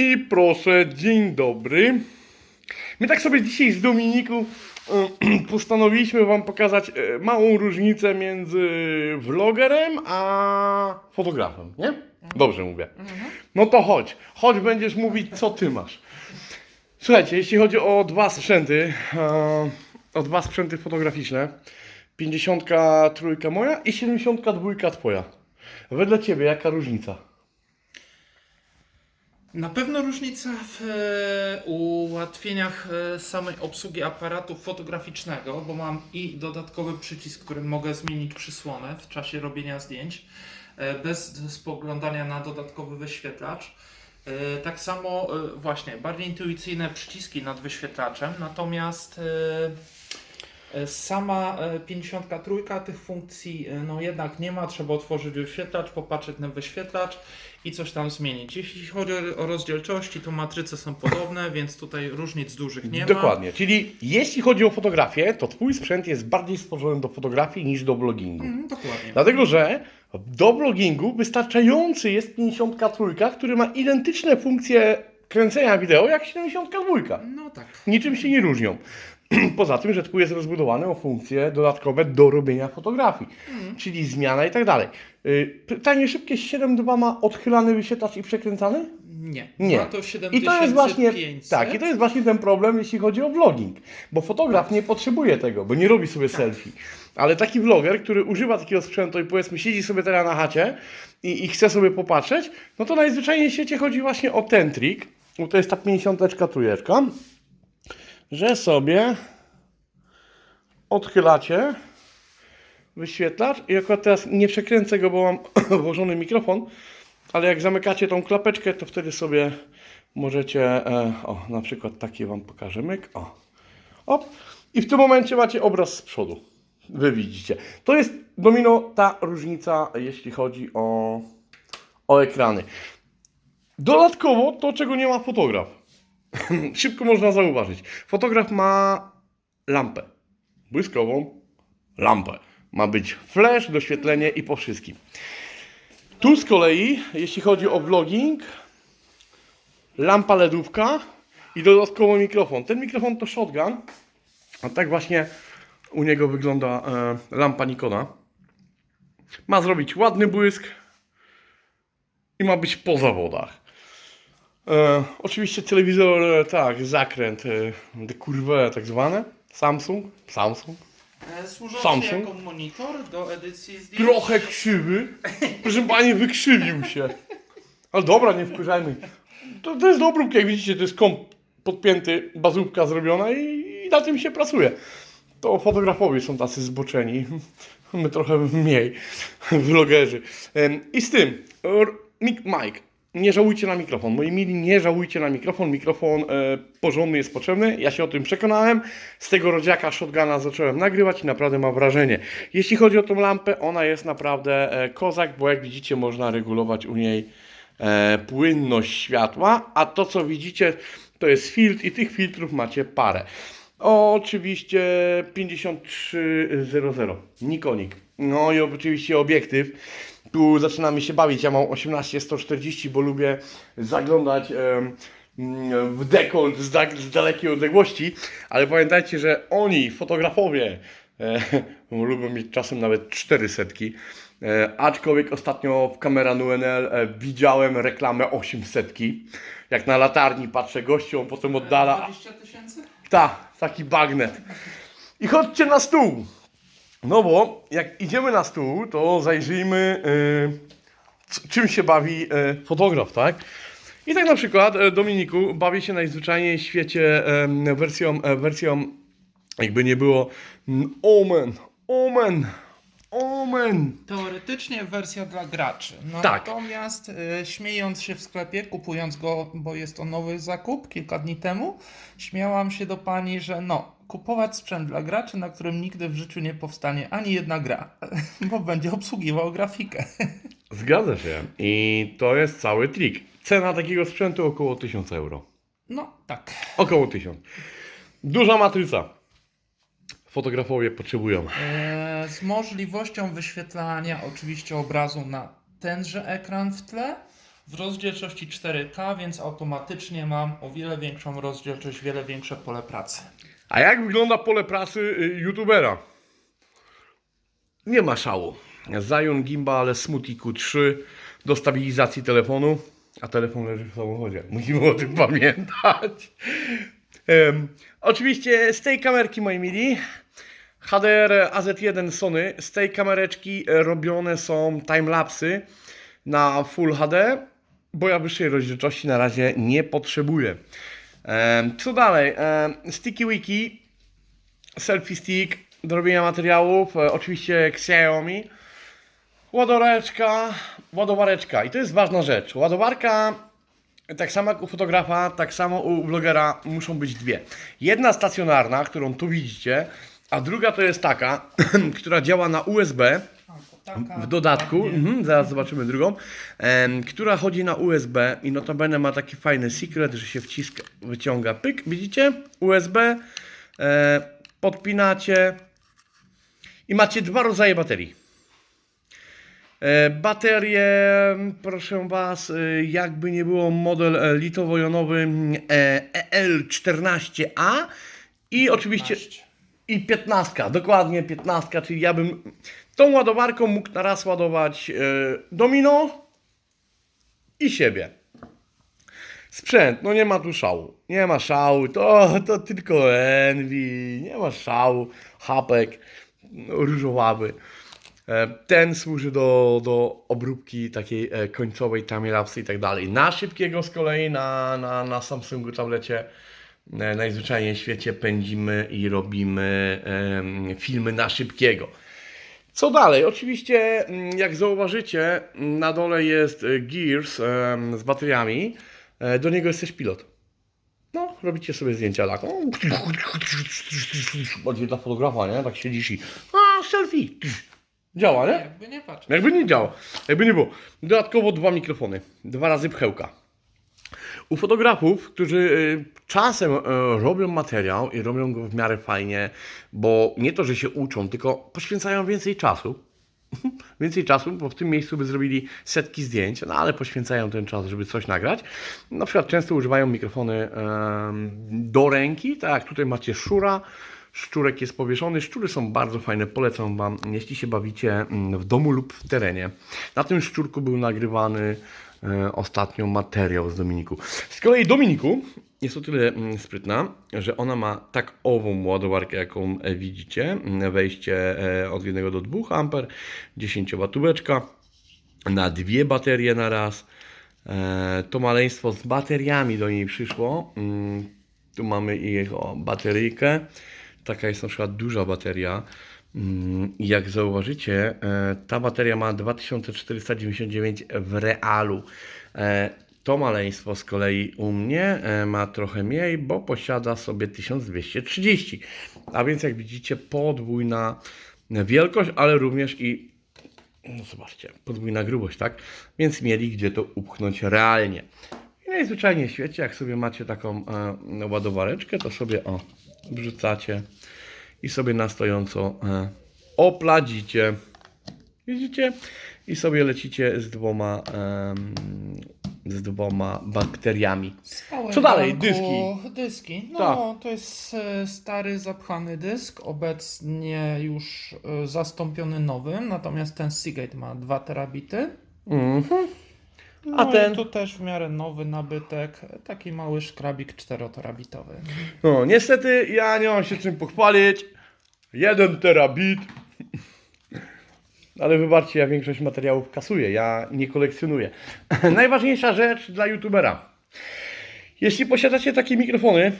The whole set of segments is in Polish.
I proszę, dzień dobry. My tak sobie dzisiaj z Dominiku e, postanowiliśmy Wam pokazać e, małą różnicę między vlogerem a fotografem, nie? Dobrze mówię. No to chodź, chodź będziesz mówić co Ty masz. Słuchajcie, jeśli chodzi o dwa sprzęty, e, o dwa sprzęty fotograficzne, 53 moja i 72 Twoja. Wedle Ciebie jaka różnica? Na pewno różnica w e, ułatwieniach e, samej obsługi aparatu fotograficznego, bo mam i dodatkowy przycisk, którym mogę zmienić przysłonę w czasie robienia zdjęć, e, bez spoglądania na dodatkowy wyświetlacz. Tak samo właśnie, bardziej intuicyjne przyciski nad wyświetlaczem, natomiast sama e, 53 tych funkcji e, no jednak nie ma, trzeba otworzyć wyświetlacz, popatrzeć na wyświetlacz i coś tam zmienić. Jeśli chodzi o- rozdzielczości, to matryce są podobne, więc tutaj różnic dużych nie ma. Dokładnie. Czyli jeśli chodzi o fotografię, to Twój sprzęt jest bardziej stworzony do fotografii niż do blogingu. Mhm, dokładnie. Dlatego, że do blogingu wystarczający jest 53, który ma identyczne funkcje kręcenia wideo jak 72. No tak. Niczym się nie różnią. Poza tym, że Twój jest rozbudowany o funkcje dodatkowe do robienia fotografii, czyli zmiana i tak dalej. Y, Pytanie szybkie, 7.2 ma odchylany wyświetlacz i przekręcany? Nie. Nie. Ma to I to jest właśnie 7500. tak, i to jest właśnie ten problem, jeśli chodzi o vlogging, bo fotograf nie potrzebuje tego, bo nie robi sobie selfie. Ale taki vloger, który używa takiego sprzętu i powiedzmy siedzi sobie teraz na chacie i, i chce sobie popatrzeć, no to najzwyczajniej w świecie chodzi właśnie o ten trik, bo to jest ta 50 trójeczka, że sobie odchylacie wyświetlacz i akurat teraz nie przekręcę go, bo mam włożony mikrofon, ale jak zamykacie tą klapeczkę, to wtedy sobie możecie, e, o, na przykład taki Wam pokażę, myk, o, op, i w tym momencie macie obraz z przodu. Wy widzicie. To jest, domino, ta różnica, jeśli chodzi o, o ekrany. Dodatkowo to, czego nie ma fotograf. Szybko można zauważyć. Fotograf ma lampę błyskową, lampę. Ma być flash, doświetlenie i po wszystkim. Tu z kolei, jeśli chodzi o vlogging, lampa LEDówka i dodatkowo mikrofon. Ten mikrofon to shotgun, a tak właśnie u niego wygląda e, lampa Nikona. Ma zrobić ładny błysk i ma być po zawodach. E, oczywiście telewizor, e, tak, zakręt, e, de curve tak zwane, Samsung, Samsung. E, Służący Samsung. jako monitor do edycji zdjęć. Trochę krzywy. Proszę pani, wykrzywił się. Ale dobra, nie wkurzajmy. To, to jest dobróbka, jak widzicie, to jest kąt podpięty, bazówka zrobiona i, i na tym się pracuje. To fotografowie są tacy zboczeni. My trochę mniej, vlogerzy. Em, I z tym, r- Mic Mike, nie żałujcie na mikrofon. Moi mili, nie żałujcie na mikrofon. Mikrofon e, porządny jest potrzebny. Ja się o tym przekonałem. Z tego rodziaka shotguna zacząłem nagrywać i naprawdę mam wrażenie. Jeśli chodzi o tą lampę, ona jest naprawdę e, kozak, bo jak widzicie, można regulować u niej e, płynność światła, a to co widzicie, to jest filtr i tych filtrów macie parę. Oczywiście 5300 Nikonik. No i oczywiście obiektyw. Tu zaczynamy się bawić. Ja mam 18-140, bo lubię zaglądać mm, w dekolt z, da- z dalekiej odległości, ale pamiętajcie, że oni, fotografowie, e, lubią mieć czasem nawet 400. E, aczkolwiek ostatnio w kamera NUNL e, widziałem reklamę 800. Jak na latarni patrzę gościu, on potem oddala. 20 tysięcy? Ta, taki bagnet. I chodźcie na stół. No bo jak idziemy na stół, to zajrzyjmy, y, c- czym się bawi y, fotograf, tak? I tak na przykład y, Dominiku bawi się najzwyczajniej w świecie y, wersją, y, wersją, jakby nie było, Omen, Omen, Omen. Teoretycznie wersja dla graczy. No Tak. Natomiast e, śmiejąc się w sklepie, kupując go, bo jest to nowy zakup kilka dni temu, śmiałam się do pani, że no, kupować sprzęt dla graczy, na którym nigdy w życiu nie powstanie ani jedna gra, bo będzie obsługiwał grafikę. Zgadza się. I to jest cały trik. Cena takiego sprzętu około 1000 euro. No tak. Około 1000. Duża matryca. Fotografowie potrzebują. E, z możliwością wyświetlania oczywiście obrazu na tenże ekran w tle w rozdzielczości 4K, więc automatycznie mam o wiele większą rozdzielczość, wiele większe pole pracy. A jak wygląda pole pracy y, youtubera? Nie ma szału. Zion Gimbal Smoothie Q3 do stabilizacji telefonu, a telefon leży w samochodzie. Musimy o tym pamiętać. Em, oczywiście z tej kamerki, moi mili, HDR AZ1 Sony, z tej kamereczki robione są timelapsy na Full HD, bo ja wyższej rozdzielczości na razie nie potrzebuję. Co dalej? Sticky Wiki, selfie stick do robienia materiałów, e, oczywiście Xiaomi, ładowareczka, ładowareczka i to jest ważna rzecz. Ładowarka, tak samo jak u fotografa, tak samo u vlogera muszą być dwie. Jedna stacjonarna, którą tu widzicie, a druga to jest taka, która działa na USB, w dodatku, mhm, zaraz zobaczymy drugą, em, która chodzi na USB i notabene ma taki fajny secret, że się wciska, wyciąga pyk, widzicie? USB, e, podpinacie i macie dwa rodzaje baterii. E, baterie, proszę Was, e, jakby nie było model e, litowo-jonowy e, EL14A i oczywiście i 15, dokładnie 15, czyli ja bym tą ładowarką mógł na raz ładować e, domino i siebie. Sprzęt, no nie ma tu szału. Nie ma szału, to, to tylko Envy, nie ma szału, hapek no, różowawy. E, Ten służy do, do obróbki takiej e, końcowej, timelapse i tak dalej. Na szybkiego z kolei na, na, na Samsungu tablecie najzwyczajniej w świecie pędzimy i robimy em, filmy na szybkiego. Co dalej? Oczywiście, mm, jak zauważycie, na dole jest e, Gears z bateriami. E, Do niego jest też pilot. No, robicie sobie zdjęcia tak. Bardziej dla fotografa, nie? Tak siedzisz i a, selfie. Działa, nie? Jakby nie patrzeć. Jakby nie działo, jakby nie było. Dodatkowo dwa mikrofony, dwa razy pchełka. U fotografów, którzy y, czasem y, robią materiał i robią go w miarę fajnie, bo nie to, że się uczą, tylko poświęcają więcej czasu. Więcej czasu, bo w tym miejscu by zrobili setki zdjęć, no ale poświęcają ten czas, żeby coś nagrać. Na przykład często używają mikrofony do ręki, tak tutaj macie Szura, Szczurek jest powieszony. Szczury są bardzo fajne, polecam Wam, jeśli się bawicie mm, w domu lub w terenie. Na tym szczurku był nagrywany e, ostatnio materiał z Dominiku. Z kolei Dominiku jest o tyle mm, sprytna, że ona ma tak ową ładowarkę, jaką e, widzicie. Wejście e, od 1 do 2 A, 10 watóweczka na dwie baterie na raz. E, To maleństwo z bateriami do niej przyszło. Mm, Tu mamy ich bateryjkę. Taka jest na przykład duża bateria. Mm, jak zauważycie, e, ta bateria ma 2499 w realu. E, To maleństwo z kolei u mnie e, ma trochę mniej, bo posiada sobie 1230. A więc jak widzicie, podwójna wielkość, ale również i no zobaczcie, podwójna grubość, tak? Więc mieli gdzie to upchnąć realnie. I najzwyczajniej w świecie, jak sobie macie taką e, ładowareczkę, to sobie o, wrzucacie i sobie na stojąco e, opladzicie. Widzicie? I sobie lecicie z dwoma, em, z dwoma bakteriami. Spałem Co dalej? Dyski. Dyski. No, Tak. to jest e, stary, zapchany dysk, obecnie już e, zastąpiony nowym, natomiast ten Seagate ma 2 terabity. Mhm. No A ten? Tu też w miarę nowy nabytek, taki mały szkrabik 4-terabitowy. No, niestety ja nie mam się czym pochwalić. Jeden terabit. Ale wybaczcie, ja większość materiałów kasuję, ja nie kolekcjonuję. Najważniejsza rzecz dla youtubera. Jeśli posiadacie takie mikrofony,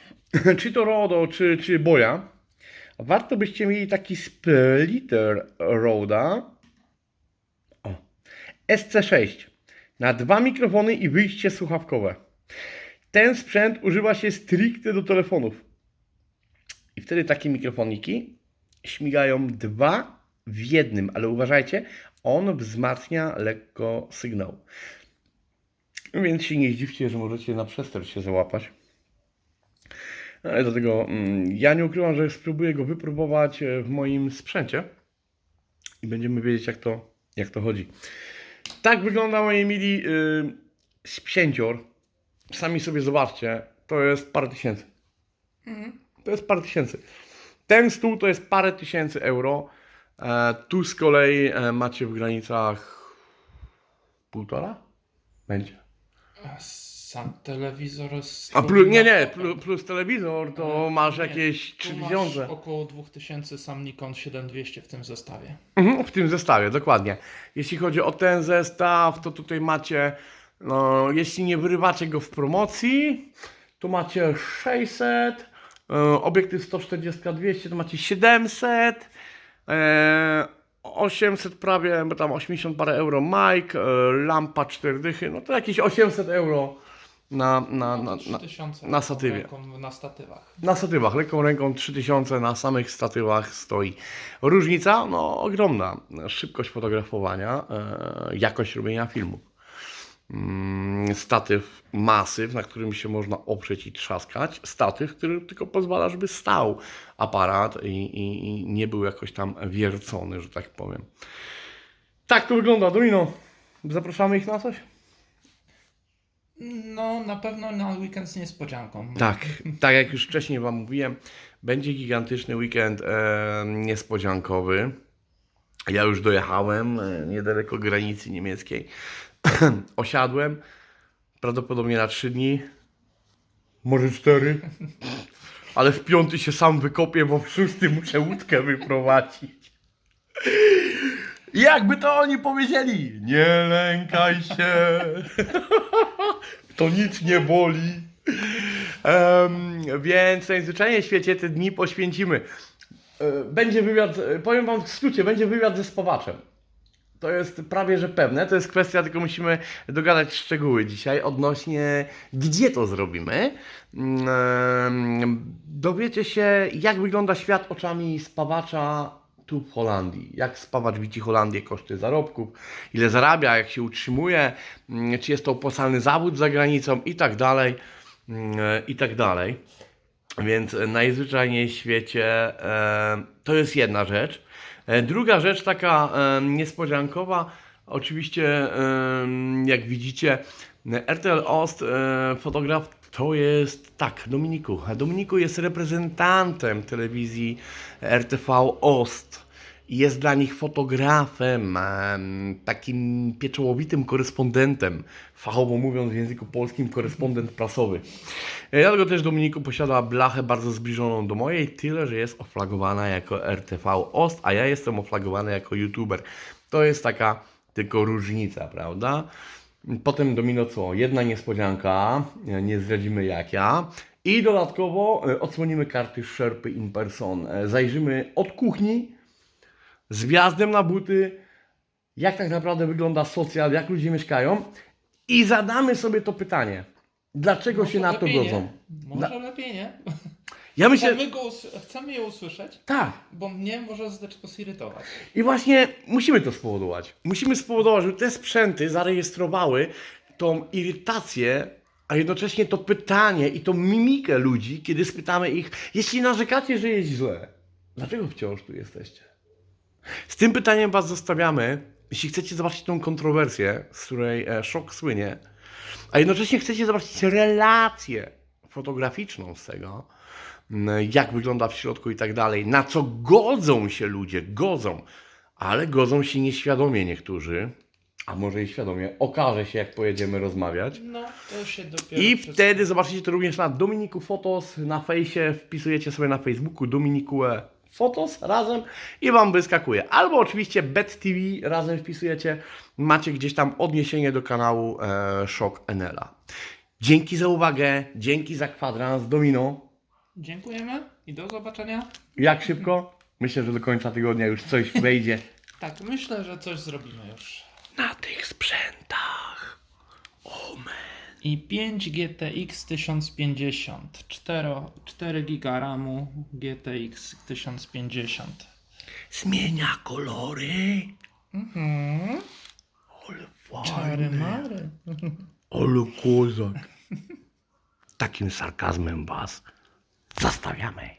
czy to Rodo, czy, czy Boya, warto byście mieli taki splitter Roda o, SC6 na dwa mikrofony i wyjście słuchawkowe. Ten sprzęt używa się stricte do telefonów. I wtedy takie mikrofoniki śmigają dwa w jednym, ale uważajcie, on wzmacnia lekko sygnał. Więc się nie zdziwcie, że możecie na przester się załapać. Ale do tego mm, ja nie ukrywam, że spróbuję go wypróbować e, w moim sprzęcie i będziemy wiedzieć, jak to, jak to chodzi. Tak wygląda, moi mili, yy, sprzęcior. Sami sobie zobaczcie. To jest parę tysięcy. To jest parę tysięcy. Ten stół to jest parę tysięcy euro. E, tu z kolei e, macie w granicach półtora? Będzie. Sam telewizor z A plus, nie, nie, plus, plus telewizor to masz Nie, jakieś tu 3000. masz około 2000 sam Nikon 7200 w tym zestawie. Mhm, w tym zestawie, dokładnie. Jeśli chodzi o ten zestaw, to tutaj macie, no, jeśli nie wyrywacie go w promocji, to macie 600, e, obiektyw 140-200 to macie 700, e, 800 prawie, bo tam 80 parę euro mic, e, lampa 4 dychy, no to jakieś 800 euro na, na, na, na, 3000 na statywie. ręką Na statywach. na statywach, lekką ręką 3000 na samych statywach stoi. Różnica, no ogromna. Szybkość fotografowania, e, jakość robienia filmów. Mm, statyw masyw, na którym się można oprzeć i trzaskać. Statyw, który tylko pozwala, żeby stał aparat i, i, i nie był jakoś tam wiercony, że tak powiem. Tak to wygląda. Domino, zapraszamy ich na coś? No, na pewno na weekend z niespodzianką. Tak, tak jak już wcześniej Wam mówiłem, będzie gigantyczny weekend e, niespodziankowy. Ja już dojechałem e, niedaleko granicy niemieckiej. Osiadłem prawdopodobnie na 3 dni, może 4. Ale w piąty się sam wykopię, bo w szósty muszę łódkę wyprowadzić. Jakby to oni powiedzieli, nie lękaj się, to nic nie boli. Em, więc najzwyczajniej w świecie te dni poświęcimy. E, Będzie wywiad, e, powiem Wam w skrócie, będzie wywiad ze spawaczem. To jest prawie że pewne, to jest kwestia, tylko musimy dogadać szczegóły dzisiaj odnośnie gdzie to zrobimy. Em, Dowiecie się, jak wygląda świat oczami spawacza tu w Holandii. Jak spawacz widzi Holandię, koszty zarobków, ile zarabia, jak się utrzymuje, mm, czy jest to opłacalny zawód za granicą i tak dalej, mm, i tak dalej. Więc najzwyczajniej w świecie e, to jest jedna rzecz. E, druga rzecz, taka e, niespodziankowa, oczywiście, e, jak widzicie, RTL Ost, fotograf, to jest tak, Dominiku. Dominiku jest reprezentantem telewizji RTV Ost. Jest dla nich fotografem, em, takim pieczołowitym korespondentem, fachowo mówiąc w języku polskim, korespondent prasowy. E, Dlatego też Dominiku posiada blachę bardzo zbliżoną do mojej, tyle że jest oflagowana jako RTV OST, a ja jestem oflagowany jako YouTuber. To jest taka tylko różnica, prawda? Potem Domino co? Jedna niespodzianka, e, nie zdradzimy jaka. I dodatkowo e, odsłonimy karty Sherpy in person. E, Zajrzymy od kuchni z wjazdem na buty, jak tak naprawdę wygląda socjal, jak ludzie mieszkają i zadamy sobie to pytanie. Dlaczego Może się na to godzą? Może lepiej nie? Ja myślę, Chcemy, go chcemy je usłyszeć, tak. bo mnie może zdeczko zirytować. I właśnie musimy to spowodować. Musimy spowodować, żeby te sprzęty zarejestrowały tą irytację, a jednocześnie to pytanie i tą mimikę ludzi, kiedy spytamy ich, jeśli narzekacie, że jest źle, dlaczego wciąż tu jesteście? Z tym pytaniem Was zostawiamy. Jeśli chcecie zobaczyć tą kontrowersję, z której e, szok słynie, a jednocześnie chcecie zobaczyć relację fotograficzną z tego, jak wygląda w środku i tak dalej, na co godzą się ludzie, godzą, ale godzą się nieświadomie niektórzy, a może i świadomie, okaże się, jak pojedziemy rozmawiać. No, to się dopiero... I przez- wtedy zobaczycie to również na Dominiku Fotos, na fejsie, wpisujecie sobie na Facebooku Dominiku E Fotos razem i Wam wyskakuje. Albo oczywiście Bet TV razem wpisujecie, macie gdzieś tam odniesienie do kanału e, Szok Enela. Dzięki za uwagę, dzięki za kwadrans, Domino. Dziękujemy i do zobaczenia. Jak szybko? Myślę, że do końca tygodnia już coś wejdzie Tak, myślę, że coś zrobimy już. na tych sprzętach. I 5 GTX 1050, 4, 4 GB RAMu GTX 1050. Zmienia kolory. Mhm. Ale Czary fajne. mary. Ale kozak. Takim sarkazmem was zastawiamy.